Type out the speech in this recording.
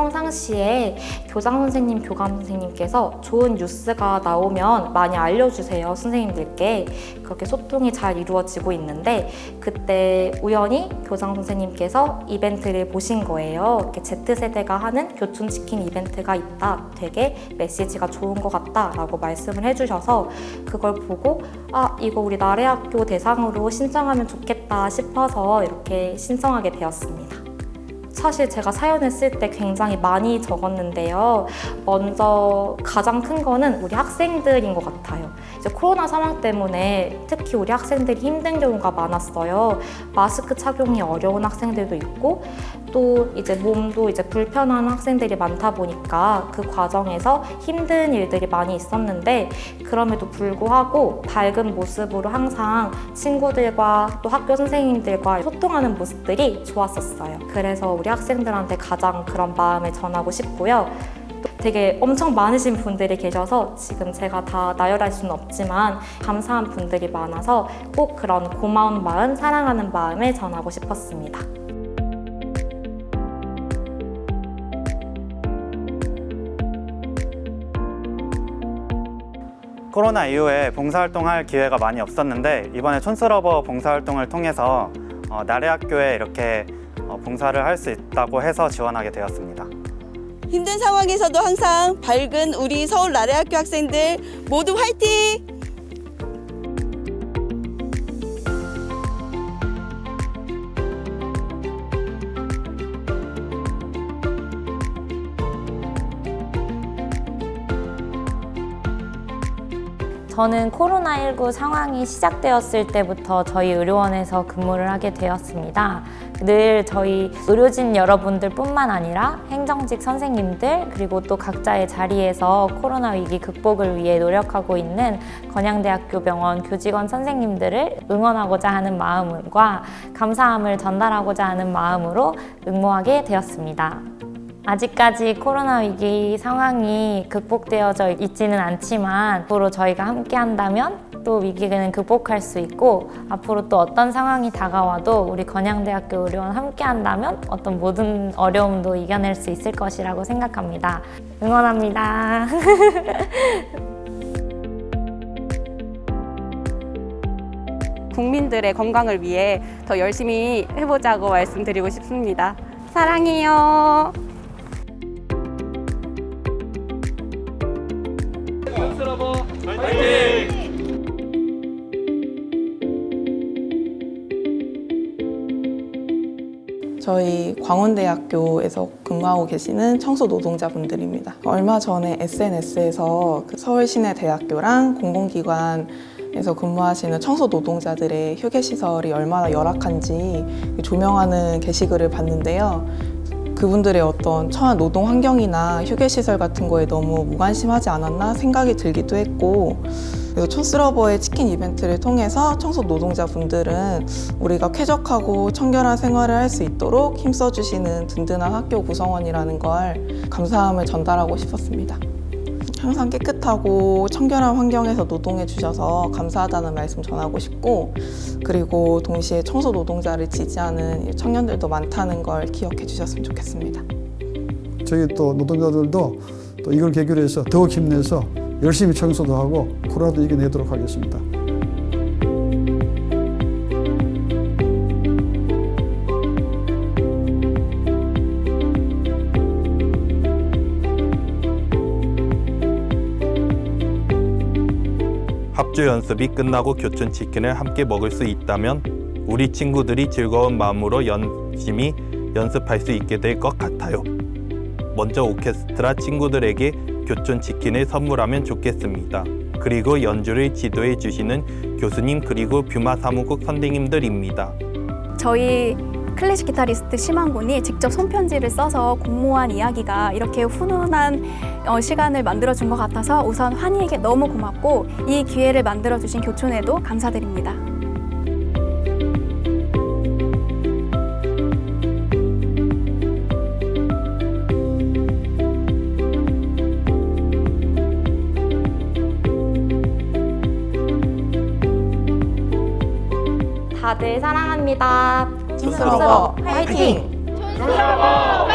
평상시에 교장 선생님, 교감 선생님께서 좋은 뉴스가 나오면 많이 알려주세요, 선생님들께. 그렇게 소통이 잘 이루어지고 있는데, 그때 우연히 교장 선생님께서 이벤트를 보신 거예요. 이렇게 Z세대가 하는 교촌치킨 이벤트가 있다. 되게 메시지가 좋은 것 같다. 라고 말씀을 해주셔서 그걸 보고, 아, 이거 우리 나래학교 대상으로 신청하면 좋겠다 싶어서 이렇게 신청하게 되었습니다. 사실 제가 사연을 쓸 때 굉장히 많이 적었는데요. 먼저 가장 큰 거는 우리 학생들인 것 같아요. 이제 코로나 상황 때문에 특히 우리 학생들이 힘든 경우가 많았어요. 마스크 착용이 어려운 학생들도 있고 또 이제 몸도 이제 불편한 학생들이 많다 보니까 그 과정에서 힘든 일들이 많이 있었는데 그럼에도 불구하고 밝은 모습으로 항상 친구들과 또 학교 선생님들과 소통하는 모습들이 좋았었어요. 그래서 우리 학생들한테 가장 그런 마음을 전하고 싶고요. 또 되게 엄청 많으신 분들이 계셔서 지금 제가 다 나열할 수는 없지만 감사한 분들이 많아서 꼭 그런 고마운 마음, 사랑하는 마음을 전하고 싶었습니다. 코로나 이후에 봉사활동할 기회가 많이 없었는데 이번에 촌스러버 봉사활동을 통해서 어, 나래학교에 이렇게 어, 봉사를 할 수 있다고 해서 지원하게 되었습니다. 힘든 상황에서도 항상 밝은 우리 서울 나래학교 학생들 모두 화이팅! 저는 코로나19 상황이 시작되었을 때부터 저희 의료원에서 근무를 하게 되었습니다. 늘 저희 의료진 여러분들 뿐만 아니라 행정직 선생님들 그리고 또 각자의 자리에서 코로나 위기 극복을 위해 노력하고 있는 건양대학교 병원 교직원 선생님들을 응원하고자 하는 마음과 감사함을 전달하고자 하는 마음으로 응모하게 되었습니다. 아직까지 코로나 위기 상황이 극복되어져 있지는 않지만 앞으로 저희가 함께 한다면 또 위기는 극복할 수 있고 앞으로 또 어떤 상황이 다가와도 우리 건양대학교 의료원 함께 한다면 어떤 모든 어려움도 이겨낼 수 있을 것이라고 생각합니다. 응원합니다. 국민들의 건강을 위해 더 열심히 해보자고 말씀드리고 싶습니다. 사랑해요. 저희 광원대학교에서 근무하고 계시는 청소 노동자분들입니다. 얼마 전에 SNS에서 그 서울시내 대학교랑 공공기관 에서 근무하시는 청소 노동자들의 휴게 시설이 얼마나 열악한지 조명하는 게시글을 봤는데요. 그분들의 어떤 처한 노동 환경이나 휴게 시설 같은 거에 너무 무관심하지 않았나 생각이 들기도 했고 그래서 촌스러버의 치킨 이벤트를 통해서 청소 노동자분들은 우리가 쾌적하고 청결한 생활을 할 수 있도록 힘써주시는 든든한 학교 구성원이라는 걸 감사함을 전달하고 싶었습니다. 항상 깨끗하고 청결한 환경에서 노동해 주셔서 감사하다는 말씀 전하고 싶고 그리고 동시에 청소 노동자를 지지하는 청년들도 많다는 걸 기억해 주셨으면 좋겠습니다. 저희 또 노동자들도 또 이걸 계기로 해서 더욱 힘내서 열심히 청소도 하고 코로나도 이겨내도록 하겠습니다. 합주 연습이 끝나고 교촌 치킨을 함께 먹을 수 있다면 우리 친구들이 즐거운 마음으로 열심히 연습할 수 있게 될 것 같아요. 먼저 오케스트라 친구들에게 교촌 치킨을 선물하면 좋겠습니다. 그리고 연주를 지도해 주시는 교수님 그리고 뷰마 사무국 선생님들입니다. 저희 클래식 기타리스트 심한군이 직접 손편지를 써서 공모한 이야기가 이렇게 훈훈한 어, 시간을 만들어준 것 같아서 우선 환희에게 너무 고맙고 이 기회를 만들어주신 교촌에도 감사드립니다. 다들 사랑합니다. 촌스러버 화이팅! 화이팅!